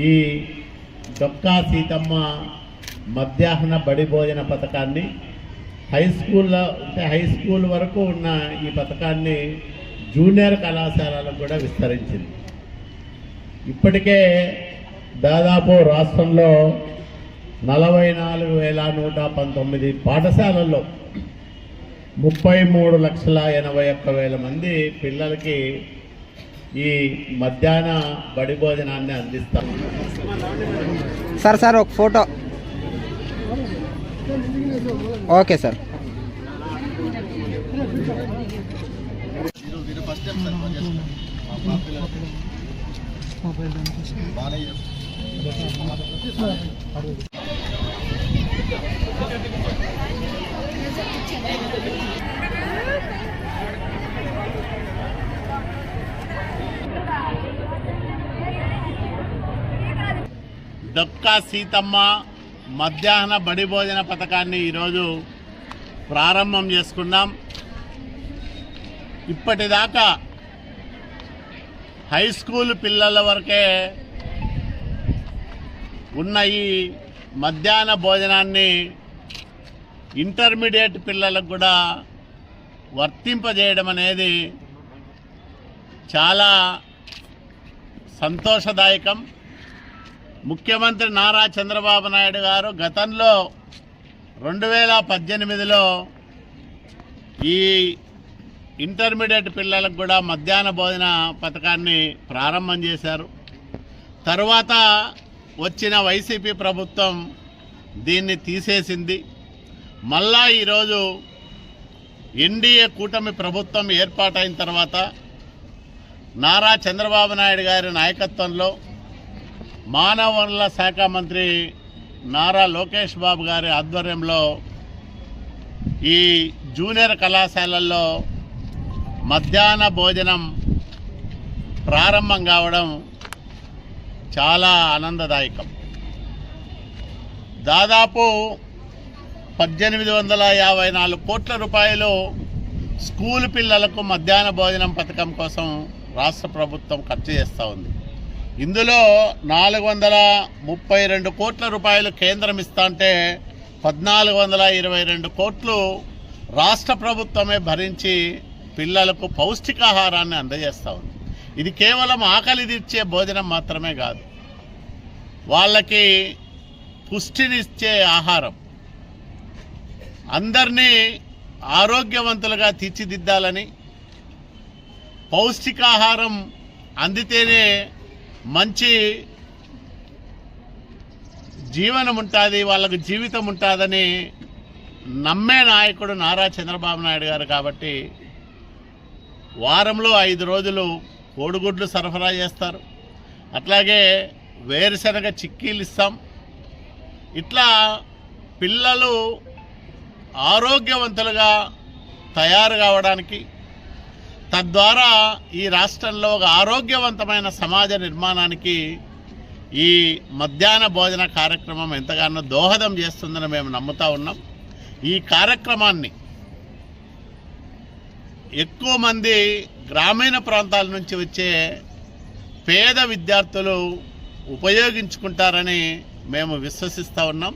ఈ డొక్కా సీతమ్మ మధ్యాహ్న బడి భోజన పథకాన్ని హై స్కూల్లో అంటే హై స్కూల్ వరకు ఉన్న ఈ పథకాన్ని జూనియర్ కళాశాలలకు కూడా విస్తరించింది. ఇప్పటికే దాదాపు రాష్ట్రంలో నలభై నాలుగు వేల నూట పంతొమ్మిది పాఠశాలల్లో ముప్పై మూడు లక్షల ఎనభై ఒక్క వేల మంది పిల్లలకి ఈ మధ్యాహ్న బడి భోజనాన్ని అందిస్తాం. సార్ సార్ ఒక photo. Okay sir. Dokka Seethamma మధ్యాహ్న బడి భోజన పథకాన్ని ఈరోజు ప్రారంభం చేసుకున్నాం ఇప్పటిదాకా హై స్కూల్ పిల్లల వరకే ఉన్న ఈ మధ్యాహ్న భోజనాన్ని ఇంటర్మీడియట్ పిల్లలకు కూడా వర్తింపజేయడం అనేది చాలా సంతోషదాయకం. ముఖ్యమంత్రి నారా చంద్రబాబు నాయుడు గారు గతంలో రెండు వేల పద్దెనిమిదిలో ఈ ఇంటర్మీడియట్ పిల్లలకు కూడా మధ్యాహ్న భోజన పథకాన్ని ప్రారంభం చేశారు. తరువాత వచ్చిన వైసీపీ ప్రభుత్వం దీన్ని తీసేసింది. మళ్ళా ఈరోజు ఎన్డీఏ కూటమి ప్రభుత్వం ఏర్పాటైన తర్వాత నారా చంద్రబాబు నాయుడు గారి నాయకత్వంలో మానవ వనరుల శాఖ మంత్రి నారా లోకేష్ బాబు గారి ఆధ్వర్యంలో ఈ జూనియర్ కళాశాలల్లో మధ్యాహ్న భోజనం ప్రారంభం కావడం చాలా ఆనందదాయకం. దాదాపు పద్దెనిమిది వందల యాభై నాలుగు కోట్ల రూపాయలు స్కూల్ పిల్లలకు మధ్యాహ్న భోజనం పథకం కోసం రాష్ట్ర ప్రభుత్వం ఖర్చు చేస్తూ ఉంది. ఇందులో నాలుగు వందల ముప్పై రెండు కోట్ల రూపాయలు కేంద్రం ఇస్తా అంటే పద్నాలుగు వందల ఇరవై రెండు కోట్లు రాష్ట్ర ప్రభుత్వమే భరించి పిల్లలకు పౌష్టికాహారాన్ని అందజేస్తూ ఉంది. ఇది కేవలం ఆకలి తీర్చే భోజనం మాత్రమే కాదు. వాళ్ళకి పుష్టినిచ్చే ఆహారం. అందరినీ ఆరోగ్యవంతులుగా తీర్చిదిద్దాలని పౌష్టికాహారం అందితేనే మంచి జీవనం ఉంటుంది వాళ్ళకు జీవితం ఉంటుందని నమ్మే నాయకుడు నారా చంద్రబాబు నాయుడు గారు కాబట్టి వారంలో ఐదు రోజులు కోడిగుడ్లు సరఫరా చేస్తారు. అట్లాగే వేరుశనగ చిక్కీలు ఇస్తాం. ఇట్లా పిల్లలు ఆరోగ్యవంతులుగా తయారు కావడానికి తద్వారా ఈ రాష్ట్రంలో ఒక ఆరోగ్యవంతమైన సమాజ నిర్మాణానికి ఈ మధ్యాహ్న భోజన కార్యక్రమం ఎంతగానో దోహదం చేస్తుందని మేము నమ్ముతా ఉన్నాం. ఈ కార్యక్రమాన్ని ఎక్కువ మంది గ్రామీణ ప్రాంతాల నుంచి వచ్చే పేద విద్యార్థులు ఉపయోగించుకుంటారని మేము విశ్వసిస్తూ ఉన్నాం.